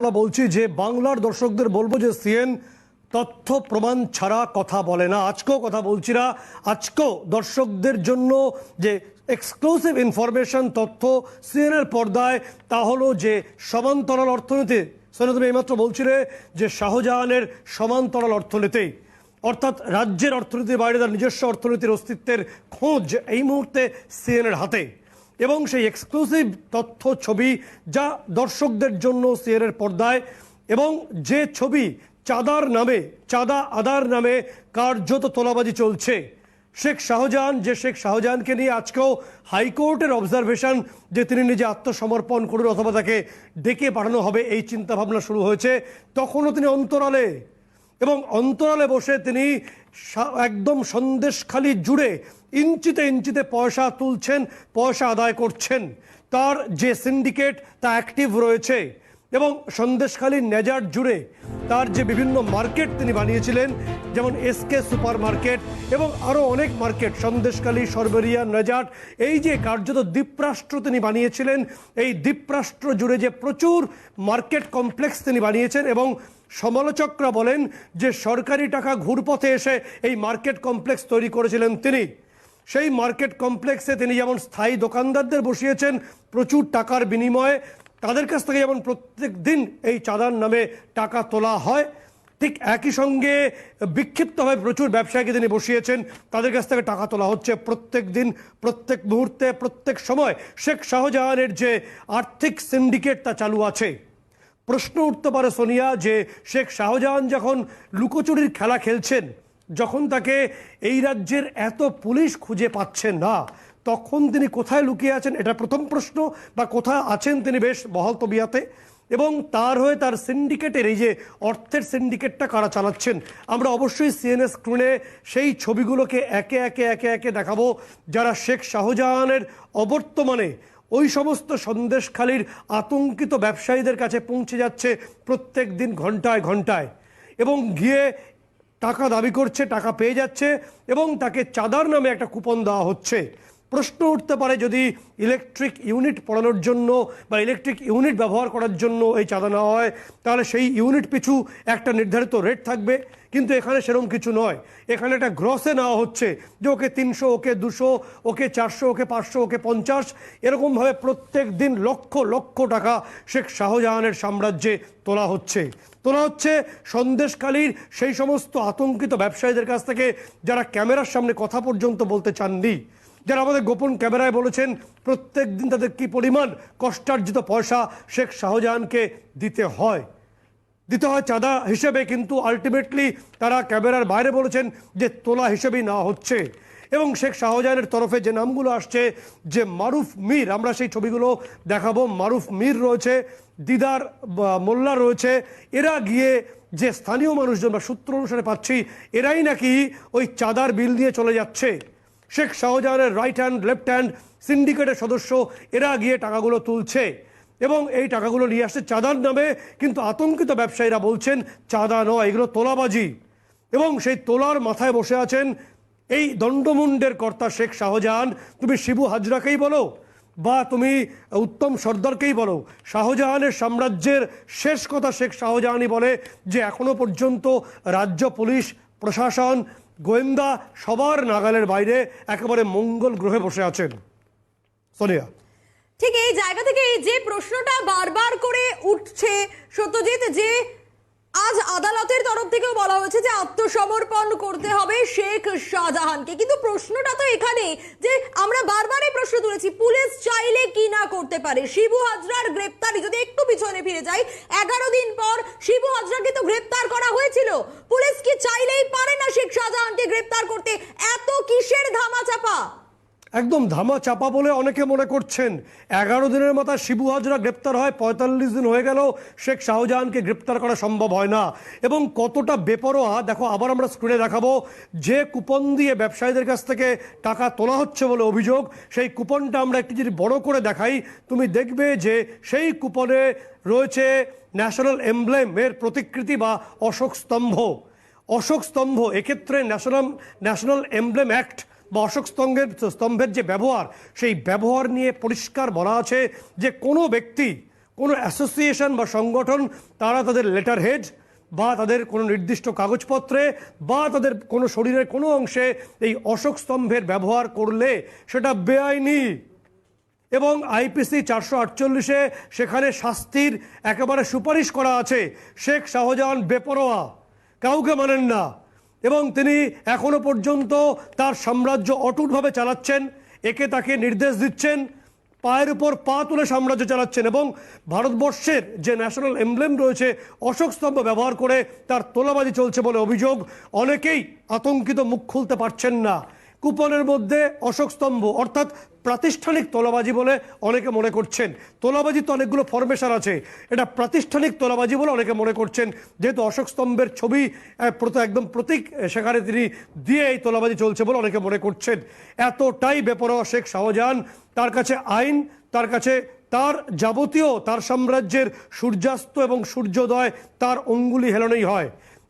আমরা বলছি যে বাংলার দর্শকদের বলব যে সিএন তথ্য প্রমাণ ছাড়া কথা বলে না। আজকেও কথা বলছি না। আজকেও দর্শকদের জন্য যে এক্সক্লুসিভ ইনফরমেশন তথ্য সিএনের পর্দায়, তা হলো যে সমান্তরাল অর্থনীতি। সোনা তুমি এইমাত্র বলছিলে যে শাহজাহানের সমান্তরাল অর্থনীতি। অর্থাৎ রাজ্যের অর্থনীতির বাইরে তার নিজস্ব অর্থনীতির অস্তিত্বের খোঁজ এই মুহূর্তে সিএনের হাতে। এবং সেই এক্সক্লুসিভ তথ্য ছবি যা দর্শকদের জন্য সিএনের পর্দায় এবং যে ছবি চাঁদার নামে, চাঁদা আদার নামে কার্যত তোলাবাজি চলছে। শেখ শাহজাহান, যে শেখ শাহজাহানকে নিয়ে আজকেও হাইকোর্টের অবজারভেশন যে তিনি নিজে আত্মসমর্পণ করুন অথবা তাকে ডেকে পাঠানো হবে, এই চিন্তাভাবনা শুরু হয়েছে। তখনও তিনি অন্তরালে এবং অন্তরালে বসে তিনি একদম সন্দেশখালি জুড়ে ইঞ্চিতে ইঞ্চিতে পয়সা তুলছেন, পয়সা আদায় করছেন। তার যে সিন্ডিকেট তা অ্যাক্টিভ রয়েছে। এবং সন্দেশখালী নেজার জুড়ে তার যে বিভিন্ন মার্কেট তিনি বানিয়েছিলেন, যেমন এসকে সুপার মার্কেট এবং আরও অনেক মার্কেট সন্দেশখালী, সরবেরিয়া নেজাট এই যে কার্যত দ্বীপরাষ্ট্র তিনি বানিয়েছিলেন, এই দ্বীপরাষ্ট্র জুড়ে যে প্রচুর মার্কেট কমপ্লেক্স তিনি বানিয়েছেন এবং সমালোচকরা বলেন যে সরকারি টাকা ঘুরপথে এসে এই মার্কেট কমপ্লেক্স তৈরি করেছিলেন তিনি। সেই মার্কেট কমপ্লেক্সে তিনি যেমন স্থায়ী দোকানদারদের বসিয়েছেন, প্রচুর টাকার বিনিময়ে তাদের কাছ থেকে যেমন প্রত্যেক দিন এই চাঁদার নামে টাকা তোলা হয়, ঠিক একই সঙ্গে বিক্ষিপ্তভাবে প্রচুর ব্যবসায়ীকে তিনি বসিয়েছেন, তাদের কাছ থেকে টাকা তোলা হচ্ছে প্রত্যেক দিন, প্রত্যেক মুহূর্তে, প্রত্যেক সময়। শেখ শাহজাহানের যে আর্থিক সিন্ডিকেট তা চালু আছে। প্রশ্ন উঠতে পারে সোনিয়া যে শেখ শাহজাহান যখন লুকোচুরির খেলা খেলছেন যখন তাকে এই রাজ্যের এত পুলিশ খুঁজে পাচ্ছেন না, তখন তিনি কোথায় লুকিয়ে আছেন? এটা প্রথম প্রশ্ন, বা কোথায় আছেন তিনি বেশ বহল তবিয়াতে? এবং তার হয়ে তার সিন্ডিকেটের এই যে অর্থের সিন্ডিকেটটা কারা চালাচ্ছেন? আমরা অবশ্যই সিএনএস স্ক্রিনে সেই ছবিগুলোকে একে একে একে একে দেখাবো, যারা শেখ শাহজাহানের অবর্তমানে ওই সমস্ত সন্দেশখালির আতঙ্কিত ব্যবসায়ীদের কাছে পৌঁছে যাচ্ছে প্রত্যেক দিন ঘন্টায় ঘন্টায়। এবং গিয়ে টাকা দাবি করছে টাকা পেয়ে যাচ্ছে এবং তাকে চাঁদার নামে একটা কুপন দেওয়া হচ্ছে। প্রশ্ন উঠতে পারে যদি ইলেকট্রিক ইউনিট পড়ানোর জন্য বা ইলেকট্রিক ইউনিট ব্যবহার করার জন্য এই চাঁদা নেওয়া হয়, তাহলে সেই ইউনিট পিছু একটা নির্ধারিত রেট থাকবে। কিন্তু এখানে সেরকম কিছু নয়। এখানে একটা গ্রসে নেওয়া হচ্ছে যে ওকে তিনশো, ওকে দুশো, ওকে চারশো, ওকে পাঁচশো, ওকে পঞ্চাশ, এরকমভাবে প্রত্যেক দিন লক্ষ লক্ষ টাকা শেখ শাহজাহানের সাম্রাজ্যে তোলা হচ্ছে। তোলা হচ্ছে সন্দেশকালীর সেই সমস্ত আতঙ্কিত ব্যবসায়ীদের কাছ থেকে যারা ক্যামেরার সামনে কথা পর্যন্ত বলতে চাননি। যারা আমাদের গোপন ক্যামেরায় বলেছেন, প্রত্যেক দিন তাদের কি পরিমাণ কষ্টার্জিত পয়সা শেখ শাহজাহানকে দিতে হয়? দিতে হয় চাঁদা হিসেবে, কিন্তু আলটিমেটলি তারা ক্যামেরার বাইরে বলেছেন যে তোলা হিসেবেই না হচ্ছে। এবং শেখ শাহজাহানের তরফে যে নামগুলো আসছে, যে মারুফ মীর, আমরা সেই ছবিগুলো দেখাবো। মারুফ মীর রয়েছে, দিদার মোল্লা রয়েছে। এরা গিয়ে যে স্থানীয় মানুষজন বা সূত্র অনুসারে পাচ্ছি, এরাই নাকি ওই চাঁদার বিল দিয়ে চলে যাচ্ছে। শেখ শাহজাহানের রাইট হ্যান্ড লেফট হ্যান্ড সিন্ডিকেটের সদস্য, এরা গিয়ে টাকাগুলো তুলছে। এবং এই টাকাগুলো নিয়ে আসছে চাঁদার নামে, কিন্তু আতঙ্কিত ব্যবসায়ীরা বলছেন, চাঁদা নয়, এগুলো তোলাবাজি। এবং সেই তোলার মাথায় বসে আছেন এই দণ্ডমুণ্ডের কর্তা শেখ শাহজাহান। তুমি শিবু হাজরাকেই বলো, বা তুমি উত্তম সর্দারকেই বলো, শাহজাহানের সাম্রাজ্যের শেষ কথা শেখ শাহজাহানই বলে যে, এখনও পর্যন্ত রাজ্য, পুলিশ, প্রশাসন গোয়েন্দা সবার নাগালের বাইরে একেবারে মঙ্গল গ্রহে বসে আছেন। সোনিয়া। ঠিক এই জায়গা থেকে এই যে প্রশ্নটা বারবার করে উঠছে, সত্যজিৎ যে আজ আদালতের তরফ থেকেও বলা হয়েছে যে আত্মসমর্পণ করতে হবে শেখ শাহজাহানকে। কিন্তু প্রশ্নটা তো এখানে যে আমরা বারবারই প্রশ্ন তুলেছি, পুলিশ চাইলে কি না করতে পারে? শিবু হাজরার গ্রেপ্তারি যদি একটু পিছনে ফিরে যাই, এগারো দিন পর শিবু হাজরাকে তো গ্রেপ্তার করা হয়েছিল। পুলিশ কি চাইলেই পারে না শেখ শাহজাহানকে গ্রেপ্তার করতে? এত কিসের ধামাচাপা? একদম ধামা চাপা বলে অনেকে মনে করছেন। এগারো দিনের মাথায় শিবু হাজরা গ্রেপ্তার হয়, পঁয়তাল্লিশ দিন হয়ে গেল শেখ শাহজাহানকে গ্রেপ্তার করা সম্ভব হয় না। এবং কতটা বেপরোয়া, দেখো আবার আমরা স্ক্রিনে দেখাবো, যে কুপন দিয়ে ব্যবসায়ীদের কাছ থেকে টাকা তোলা হচ্ছে বলে অভিযোগ, সেই কুপনটা আমরা একটু যদি বড় করে দেখাই, তুমি দেখবে যে সেই কুপনে রয়েছে ন্যাশনাল এমব্লেমের প্রতিকৃতি বা অশোক স্তম্ভ। অশোক স্তম্ভ, এক্ষেত্রে ন্যাশনাল ন্যাশনাল এমব্লেম অ্যাক্ট বা অশোক স্তম্ভের স্তম্ভের যে ব্যবহার, সেই ব্যবহার নিয়ে পরিষ্কার বলা আছে যে কোনো ব্যক্তি, কোনো অ্যাসোসিয়েশন বা সংগঠন, তারা তাদের লেটার হেড বা তাদের কোনো নির্দিষ্ট কাগজপত্রে বা তাদের কোনো শরীরের কোনো অংশে এই অশোক স্তম্ভের ব্যবহার করলে সেটা বেআইনি। এবং আইপিসি চারশো আটচল্লিশে সেখানে শাস্তির একেবারে সুপারিশ করা আছে। শেখ শাহজাহান বেপরোয়া। কাউকে মানেন না। এবং তিনি এখনও পর্যন্ত তার সাম্রাজ্য অটুটভাবে চালাচ্ছেন। একে তাকে নির্দেশ দিচ্ছেন, পায়ের উপর পা তুলে সাম্রাজ্য চালাচ্ছেন এবং ভারতবর্ষের যে ন্যাশনাল এমব্লেম রয়েছে, অশোক স্তম্ভ ব্যবহার করে তার তোলাবাজি চলছে বলে অভিযোগ। অনেকেই আতঙ্কিত মুখ খুলতে পারছেন না। কুপনের মধ্যে অশোক স্তম্ভ, অর্থাৎ প্রাতিষ্ঠানিক তোলাবাজি বলে অনেকে মনে করছেন। তোলাবাজি তো অনেকগুলো ফরমেশন আছে। এটা প্রাতিষ্ঠানিক তোলাবাজি বলে অনেকে মনে করছেন। যেহেতু অশোক স্তম্ভের ছবি একদম প্রতীক সেখানে তিনি দিয়ে এই তোলাবাজি চলছে বলে অনেকে মনে করছেন। এতটাই বেপরোয়া শেখ শাহজাহান। তার কাছে আইন, তার কাছে তার যাবতীয়, তার সাম্রাজ্যের সূর্যাস্ত এবং সূর্যোদয় তার অঙ্গুলি হেলনেই হয়।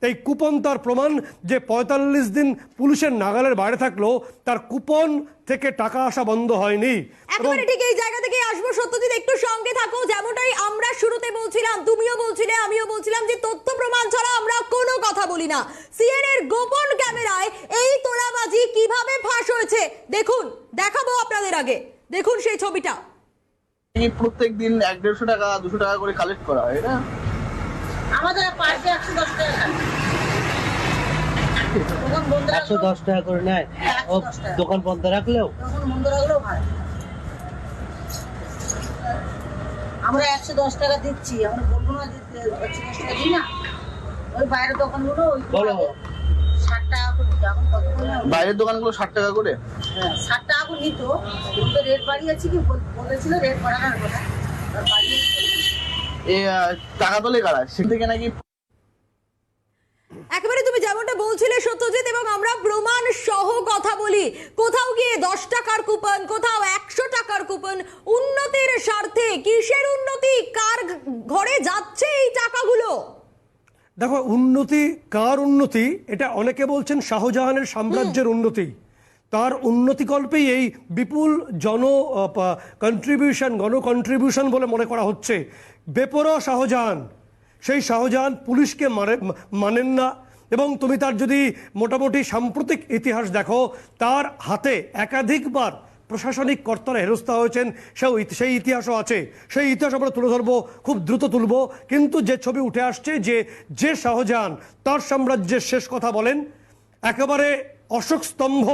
এই কুপন তার প্রমাণ যে পঁয়তাল্লিশ দিন পুলিশের নাগালের বাইরে থাকল তার কুপন থেকে টাকা আসা বন্ধ হয়নি। একেবারে ঠিক এই জায়গা থেকে আসব। সত্যজিৎ একটু সঙ্গে থাকো। যেমনটাই আমরা শুরুতে বলছিলাম তুমিও বলছিলে আমিও বলছিলাম যে তথ্য প্রমাণ ছাড়া আমরা কোনো কথা বলি না। সিএন এর গোপন ক্যামেরায় এই তোলাবাজি কীভাবে ফাঁস হয়েছে? দেখুন দেখাবো আপনাদের আগে। দেখুন সেই ছবিটা। এই প্রত্যেক দিন এক দেড়শো টাকা দুশো টাকা করে কালেক্ট করা হয় না? আমাদের পার ডে একশো দশ টাকা। একশো দশ টাকা করে নেয়। ও দোকান বন্ধ রাখলেও? বন্ধ রাখলেও ভাড়া আমরা একশো দশ টাকা দিচ্ছি আমরা বলব না যে একশো দশ টাকা দিই না। ওই বাইরের দোকানগুলো ওই বলো। ষাট টাকা করে এখন কত বাইরের দোকানগুলো ষাট টাকা করে? হ্যাঁ, ষাট টাকা করে নিত। রেট বাড়িয়েছি কি বল- বলেছিল রেট বাড়ানোর কথা। আর এ টাকা তোলে কারা? সে থেকে নাকি একেবারে তুমি যেমনটা বলছিলে সত্যজিৎ এবং আমরা প্রমাণ সহ কথা বলি। কোথাও গিয়ে দশ টাকার কুপন কোথাও একশো টাকার কুপন উন্নতির স্বার্থে কিসের উন্নতি? কার ঘরে যাচ্ছে এই টাকাগুলো? দেখো উন্নতি কার উন্নতি? এটা অনেকে বলছেন শাহজাহানের সাম্রাজ্যের উন্নতি। তার উন্নতিকল্পেই এই বিপুল জন কন্ট্রিবিউশন গণ কন্ট্রিবিউশন বলে মনে করা হচ্ছে। বেপরোয়া শাহজাহান। সেই শাহজাহান পুলিশকে মানে মানেন না। এবং তুমি তার যদি মোটামুটি সাম্প্রতিক ইতিহাস দেখো, তার হাতে একাধিকবার প্রশাসনিক কর্তারা হেরস্তা হয়েছেন। সেও সেই ইতিহাসও আছে। সেই ইতিহাস আমরা তুলে ধরবো, খুব দ্রুত তুলব। কিন্তু যে ছবি উঠে আসছে যে যে শাহজাহান তার সাম্রাজ্যের শেষ কথা বলেন, একেবারে অশোক স্তম্ভ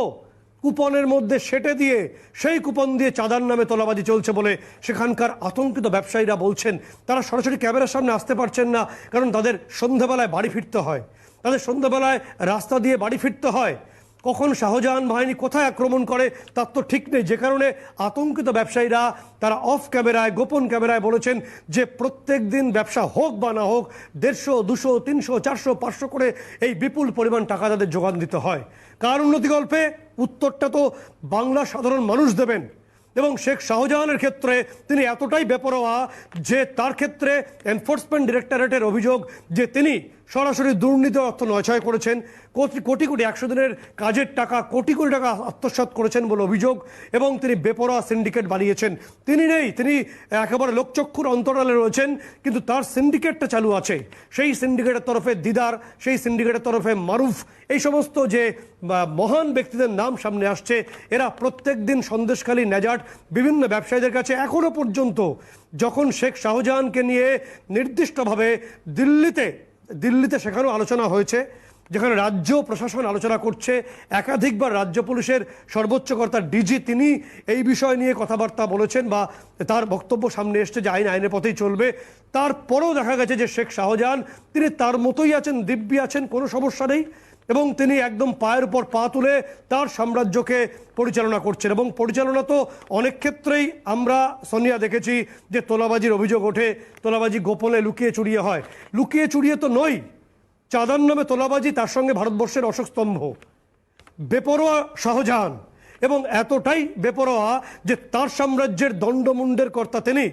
কুপনের মধ্যে সেটে দিয়ে সেই কুপন দিয়ে চাঁদার নামে তোলাবাজি চলছে বলে সেখানকার আতঙ্কিত ব্যবসায়ীরা বলছেন। তারা সরাসরি ক্যামেরার সামনে আসতে পারছেন না, কারণ তাদের সন্ধ্যাবেলায় বাড়ি ফিরতে হয়। তাদের সন্ধ্যাবেলায় রাস্তা দিয়ে বাড়ি ফিরতে হয়। কখন শাহজাহান বাহিনী কোথায় আক্রমণ করে, তার তো ঠিক নেই। যে কারণে আতঙ্কিত ব্যবসায়ীরা, তারা অফ ক্যামেরায় গোপন ক্যামেরায় বলেছেন যে প্রত্যেক দিন ব্যবসা হোক বা না হোক, দেড়শো, দুশো, তিনশো, চারশো, পাঁচশো করে এই বিপুল পরিমাণ টাকা তাদের যোগান দিতে হয়। কার উন্নতি গল্পে? উত্তরটা তো বাংলা সাধারণ মানুষ দেবেন। এবং শেখ শাহজাহানের ক্ষেত্রে তিনি এতটাই বেপরোয়া যে তার ক্ষেত্রে এনফোর্সমেন্ট ডিরেক্টরেটের অভিযোগ যে তিনি সরাসরি দুর্নীতি অর্থ নয়ছয় করেছেন। কোটি কোটি একশো দিনের কাজের টাকা, কোটি কোটি টাকা আত্মসাৎ করেছেন বলে অভিযোগ এবং তিনি বেপরোয়া সিন্ডিকেট বানিয়েছেন। তিনি নেই, তিনি একেবারে লোকচক্ষুর অন্তরালে রয়েছেন, কিন্তু তার সিন্ডিকেটটা চালু আছে। সেই সিন্ডিকেটের তরফে দিদার, সেই সিন্ডিকেটের তরফে মারুফ, এই সমস্ত যে মহান ব্যক্তিদের নাম সামনে আসছে, এরা প্রত্যেক দিন সন্দেশখালী, নেজাট, বিভিন্ন ব্যবসায়ীদের কাছে এখনও পর্যন্ত যখন শেখ শাহজাহানকে নিয়ে নির্দিষ্টভাবে দিল্লিতে দিল্লিতে সেখানেও আলোচনা হয়েছে, যেখানে রাজ্য প্রশাসন আলোচনা করছে, একাধিকবার রাজ্য পুলিশের সর্বোচ্চ কর্তা ডিজি তিনি এই বিষয় নিয়ে কথাবার্তা বলেছেন বা তার বক্তব্য সামনে এসছে যে আইন আইনের পথেই চলবে। তারপরেও দেখা গেছে যে শেখ শাহজাহান, তিনি তার মতোই আছেন, দিব্যি আছেন, কোনো সমস্যা নেই। এবং তিনি একদম পায়ের উপর পা তুলে তার সাম্রাজ্যকে পরিচালনা করছেন। এবং পরিচালনা তো অনেক ক্ষেত্রেই আমরা, সোনিয়া, দেখেছি যে তোলাবাজির অভিযোগ ওঠে, তোলাবাজি গোপনে লুকিয়ে চুরিয়ে হয়। লুকিয়ে চুরিয়ে তো নয়, চাঁদার নামে তোলাবাজি তার সঙ্গে ভারতবর্ষের অশোক স্তম্ভ। বেপরোয়া শাহজাহান এবং এতটাই বেপরোয়া যে তার সাম্রাজ্যের দণ্ডমুণ্ডের কর্তা তিনি।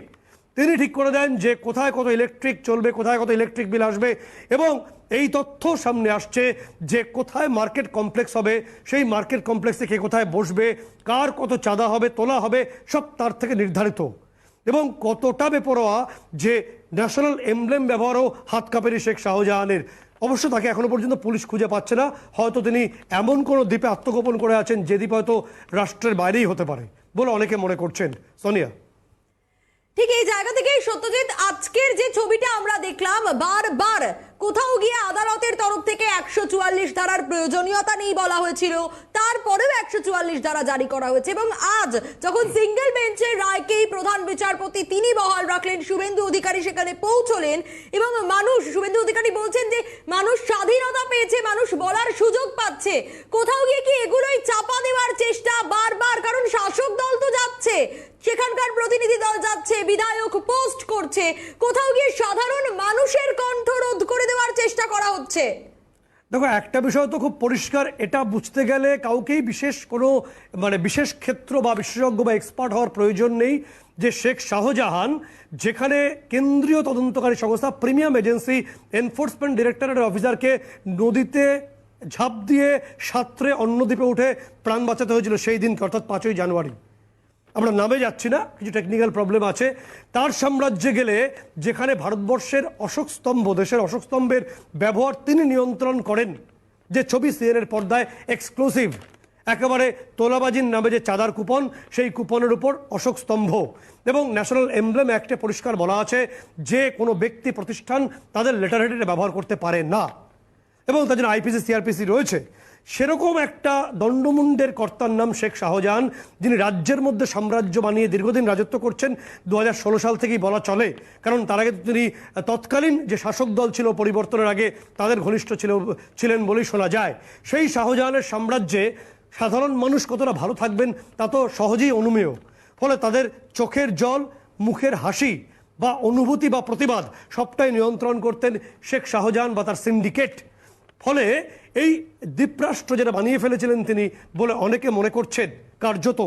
তিনি ঠিক করে দেন যে কোথায় কত ইলেকট্রিক চলবে, কোথায় কত ইলেকট্রিক বিল আসবে এবং এই তথ্য সামনে আসছে যে কোথায় মার্কেট কমপ্লেক্স হবে, সেই মার্কেট কমপ্লেক্সে কে কোথায় বসবে, কার কত চাঁদা হবে, তোলা হবে, সব তার থেকে নির্ধারিত। এবং কতটা বেপরোয়া যে ন্যাশনাল এমব্লেম ব্যবহারও হাত কাঁপেনি শেখ শাহজাহানের। অবশ্য তাকে এখনও পর্যন্ত পুলিশ খুঁজে পাচ্ছে না, হয়তো তিনি এমন কোনো দ্বীপে আত্মগোপন করে আছেন যে দ্বীপ হয়তো রাষ্ট্রের বাইরেই হতে পারে বলে অনেকে মনে করছেন। সোনিয়া। ঠিক এই জায়গা থেকে সত্যজিৎ, আজকের যে ছবিটা আমরা দেখলাম, বারবার কোথাও গিয়ে আদালতের তরফ থেকে একশো চুয়াল্লিশ ধারার প্রয়োজনীয়তা নেই বলা হয়েছিল। তারপরেও একশো চুয়াল্লিশ ধারা জারি করা হয়েছে এবং আজ যখন সিঙ্গেল বেঞ্চের রায়কেই প্রধান বিচারপতি তিনি বহাল রাখলেন, শুভেন্দু অধিকারী সেখানে পৌঁছলেন এবং মানুষ, শুভেন্দু অধিকারী বলছেন যে মানুষ স্বাধীনতা পেয়েছে, মানুষ বলার সুযোগ পাচ্ছে। কোথাও গিয়ে কি এগুলোই চাপা দেওয়ার চেষ্টা বারবার? কারণ শাসক দল তো যাচ্ছে। সেখানকার প্রতিনিধি দল যাচ্ছে, বিধায়ক পোস্ট করছে। কোথাও গিয়ে সাধারণ মানুষের কণ্ঠ রোধ করে দেওয়ার চেষ্টা করা হচ্ছে। দেখো, একটা বিষয় তো খুব পরিষ্কার, এটা বুঝতে গেলে কাউকেই বিশেষ কোনো মানে বিশেষ ক্ষেত্র বা বিশেষজ্ঞ বা এক্সপার্ট হওয়ার প্রয়োজন নেই যে শেখ শাহজাহান, যেখানে কেন্দ্রীয় তদন্তকারী সংস্থা প্রিমিয়াম এজেন্সি এনফোর্সমেন্ট ডিরেক্টরেটের অফিসারকে নদীতে ঝাঁপ দিয়ে সাঁতরে অন্য দ্বীপে উঠে প্রাণ বাঁচাতে হয়েছিল সেই দিনকে, অর্থাৎ পাঁচই জানুয়ারি। আমরা নামে যাচ্ছি না, কিছু টেকনিক্যাল প্রবলেম আছে। তার সাম্রাজ্যে গেলে যেখানে ভারতবর্ষের অশোক স্তম্ভ, দেশের অশোক স্তম্ভের ব্যবহার তিনি নিয়ন্ত্রণ করেন। যে ছবি সিএনের পর্দায় এক্সক্লুসিভ একেবারে তোলাবাজির নামে যে চাঁদার কুপন, সেই কুপনের উপর অশোক স্তম্ভ। এবং ন্যাশনাল এমব্লেম অ্যাক্টে পরিষ্কার বলা আছে, যে কোনো ব্যক্তি, প্রতিষ্ঠান তাদের লেটার হেডে ব্যবহার করতে পারে না। এবং জন্য আইপিসি সিআরপিসি রয়েছে। সেরকম একটা দণ্ডমুণ্ডের কর্তার নাম শেখ শাহজাহান, যিনি রাজ্যের মধ্যে সাম্রাজ্য বানিয়ে দীর্ঘদিন রাজত্ব করছেন দু হাজার ষোলো সাল থেকেই বলা চলে। কারণ তার আগে তিনি তৎকালীন যে শাসক দল ছিল পরিবর্তনের আগে তাদের ঘনিষ্ঠ ছিল, ছিলেন বলেই শোনা যায়। সেই শাহজাহানের সাম্রাজ্যে সাধারণ মানুষ কতটা ভালো থাকবেন তা তো সহজেই অনুমেয়। ফলে তাদের চোখের জল, মুখের হাসি বা অনুভূতি বা প্রতিবাদ সবটাই নিয়ন্ত্রণ করতেন শেখ শাহজাহান বা তার সিন্ডিকেট। ফলে এই দ্বীপরাষ্ট্র যেটা বানিয়ে ফেলেছিলেন তিনি বলে অনেকে মনে করছেন, কার্যত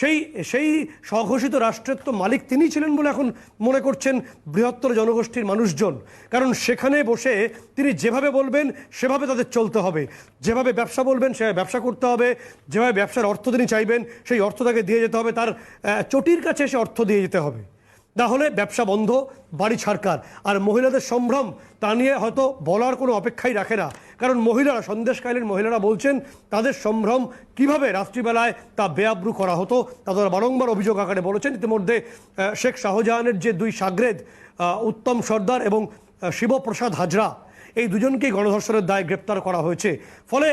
সেই সেই স্বঘোষিত রাষ্ট্রের তো মালিক তিনি ছিলেন বলে এখন মনে করছেন বৃহত্তর জনগোষ্ঠীর মানুষজন। কারণ সেখানে বসে তিনি যেভাবে বলবেন, সেভাবে তাদের চলতে হবে। যেভাবে ব্যবসা বলবেন সেভাবে ব্যবসা করতে হবে। যেভাবে ব্যবসার অর্থ তিনি চাইবেন, সেই অর্থ তাকে দিয়ে যেতে হবে। তার চটির কাছে সে অর্থ দিয়ে যেতে হবে। না হলে ব্যবসা বন্ধ, বাড়ি ছাড়কার। আর মহিলাদের সম্ভ্রম, তা নিয়ে হয়তো বলার কোনো অপেক্ষাই রাখে না। কারণ মহিলারা, সন্দেশকালীন মহিলারা বলছেন, তাদের সম্ভ্রম কীভাবে রাত্রিবেলায় তা বেআব্রু করা হতো, তা তারা বারংবার অভিযোগ আকারে বলেছেন। ইতিমধ্যে শেখ শাহজাহানের যে দুই সাগরেদ উত্তম সর্দার এবং শিবপ্রসাদ হাজরা, এই দুজনকেই গণধর্ষণের দায় গ্রেপ্তার করা হয়েছে। ফলে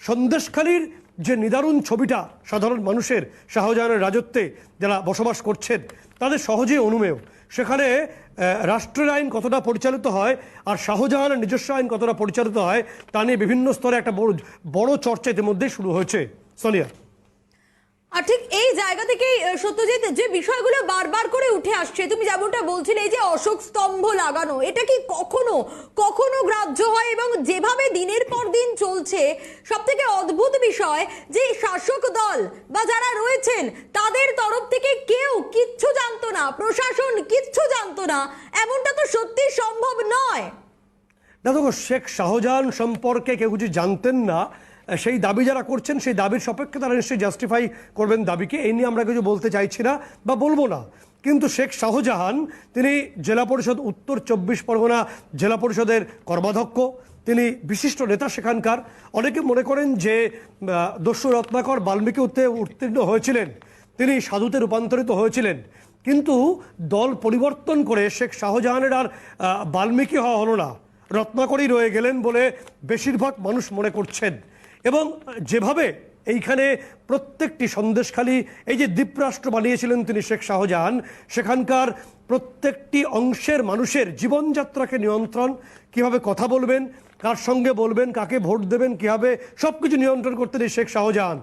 সন্দেশখালীর যে নিদারুণ ছবিটা, সাধারণ মানুষের শাহজাহানের রাজত্বে যারা বসবাস করছেন তাদের সহজেই অনুমেয়। সেখানে রাষ্ট্রের আইন কতটা পরিচালিত হয় আর শাহজাহানের নিজস্ব আইন কতটা পরিচালিত হয়, তা নিয়ে বিভিন্ন স্তরে একটা বড় বড় চর্চা ইতিমধ্যেই শুরু হয়েছে। সোনিয়া। আর ঠিক এই জায়গা থেকেই সত্যজিৎ, যে বিষয়গুলো বারবার করে উঠে আসছে, তুমি যেমনটা বলছিলে, এই যে অশোক স্তম্ভ লাগানো, এটা কি কখনো কখনো গ্রাহ্য হয়? এবং যেভাবে দিনের পর দিন চলছে সব থেকে অদ্ভুত বিষয় যে শাসক দল বা যারা রয়েছেন, তাদের তরফ থেকে কেউ কিচ্ছু জানতো না, প্রশাসন কিচ্ছু জানতো না, এমনটা তো সত্যি সম্ভব নয়। না, দেখো, শেখ শাহজাহান সম্পর্কে কেউ কিছু জানতেন না সেই দাবি যারা করছেন, সেই দাবির সপক্ষে তারা নিশ্চয়ই জাস্টিফাই করবেন দাবিকে। এই নিয়ে আমরা কিছু বলতে চাইছি না বা বলব না। কিন্তু শেখ শাহজাহান, তিনি জেলা পরিষদ উত্তর চব্বিশ পরগনা জেলা পরিষদের কর্মাধ্যক্ষ, তিনি বিশিষ্ট নেতা সেখানকার। অনেকে মনে করেন যে দস্যু রত্নাকর বাল্মীকি উত্তে উত্তীর্ণ হয়েছিলেন। তিনি সাধুতে রূপান্তরিত হয়েছিলেন। কিন্তু দল পরিবর্তন করে শেখ শাহজাহানের আর বাল্মীকি হওয়া হলো না। রত্নাকরই রয়ে গেলেন বলে বেশিরভাগ মানুষ মনে করছেন। এবং যেভাবে এইখানে প্রত্যেকটি সন্দেশখালী, এই যে দ্বীপরাষ্ট্র বানিয়েছিলেন তিনি শেখ শাহজাহান, সেখানকার প্রত্যেকটি অংশের মানুষের জীবনযাত্রাকে নিয়ন্ত্রণ, কীভাবে কথা বলবেন, কার সঙ্গে বলবেন, কাকে ভোট দেবেন, কীভাবে সব কিছু নিয়ন্ত্রণ করতেন এই শেখ শাহজাহান।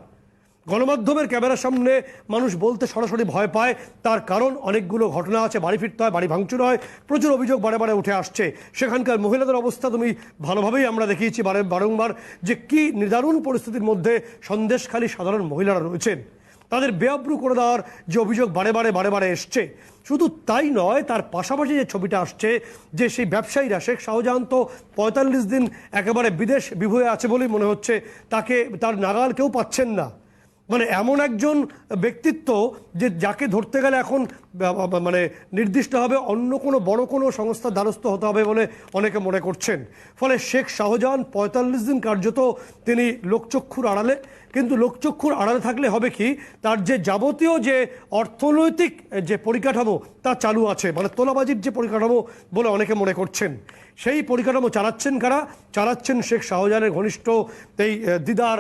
গণমাধ্যমের ক্যামেরার সামনে মানুষ বলতে সরাসরি ভয় পায়। তার কারণ অনেকগুলো ঘটনা আছে। বাড়ি ফিরতে হয়, বাড়ি ভাঙচুর হয়। প্রচুর অভিযোগ বারে বারে উঠে আসছে। সেখানকার মহিলাদের অবস্থা তুমি ভালোভাবেই আমরা দেখিয়েছি বারে বারংবার যে কি নিদারুণ পরিস্থিতির মধ্যে সন্দেশখালী সাধারণ মহিলারা রয়েছেন। তাদের বেআব্রু করে দেওয়ার যে অভিযোগ বারে বারে বারে বারে এসছে। শুধু তাই নয়, তার পাশাপাশি যে ছবিটা আসছে যে সেই ব্যবসায়ীরা, শেখ শাহজাহান তো পঁয়তাল্লিশ দিন একেবারে বিদেশ বিভুয়ে আছে বলেই মনে হচ্ছে। তাকে, তার নাগাল কেউ পাচ্ছেন না। মানে এমন একজন ব্যক্তিত্ব যে যাকে ধরতে গেলে এখন মানে নির্দিষ্টভাবে অন্য কোনো বড় কোনো সংস্থার দ্বারস্থ হতে হবে বলে অনেকে মনে করছেন। ফলে শেখ শাহজাহান পঁয়তাল্লিশ দিন কার্যত তিনি লোকচক্ষুর আড়ালে। কিন্তু লোকচক্ষুর আড়ালে থাকলে হবে কি? তার যে যাবতীয় যে অর্থনৈতিক যে পরিকাঠামো, তা চালু আছে। মানে তোলাবাজির যে পরিকাঠামো বলে অনেকে মনে করছেন। সেই পরিকাঠামো চালাচ্ছেন কারা? চালাচ্ছেন শেখ শাহজাহানের ঘনিষ্ঠ এই দিদার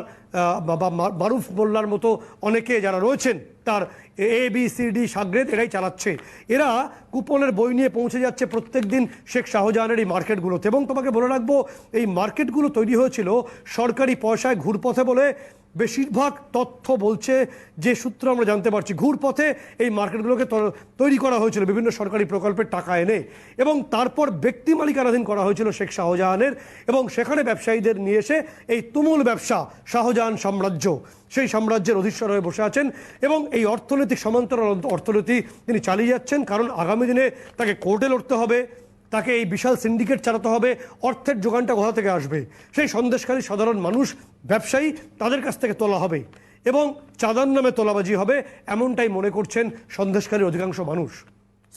বা মারুফ মোল্লার মতো অনেকে যারা রয়েছেন। তার এ বি সি ডি সাগ্রেদ এরাই চালাচ্ছে। এরা কুপনের বই নিয়ে পৌঁছে যাচ্ছে প্রত্যেক দিন শেখ শাহজাহানের এই মার্কেটগুলোতে। এবং তোমাকে বলে রাখব, এই মার্কেটগুলো তৈরি হয়েছিল সরকারি পয়সায় ঘুরপথে বলে বেশিরভাগ তথ্য বলছে যে সূত্র আমরা জানতে পারছি, ঘুরপথে এই মার্কেটগুলোকে তৈরি করা হয়েছিল, বিভিন্ন সরকারি প্রকল্পের টাকা এনে এবং তারপর ব্যক্তি মালিকানাধীন করা হয়েছিল শেখ শাহজাহানের এবং সেখানে ব্যবসায়ীদের নিয়ে এসে এই তুমুল ব্যবসা, শাহজাহান সাম্রাজ্য, সেই সাম্রাজ্যের অধীশ্বর হয়ে বসে আছেন এবং এই অর্থনৈতিক সমান্তরাল অর্থনীতি তিনি চালিয়ে যাচ্ছেন কারণ আগামী দিনে তাকে কোর্টে লড়তে হবে। তাকে এই বিশাল সিন্ডিকেট চালাতে হবে, অর্থের যোগানটা কোথা থেকে আসবে? সেই সন্দেশকারী সাধারণ মানুষ, ব্যবসায়ী, তাদের কাছ থেকে তোলা হবে এবং চাঁদার নামে তোলাবাজি হবে, এমনটাই মনে করছেন সন্দেশকারী অধিকাংশ মানুষ।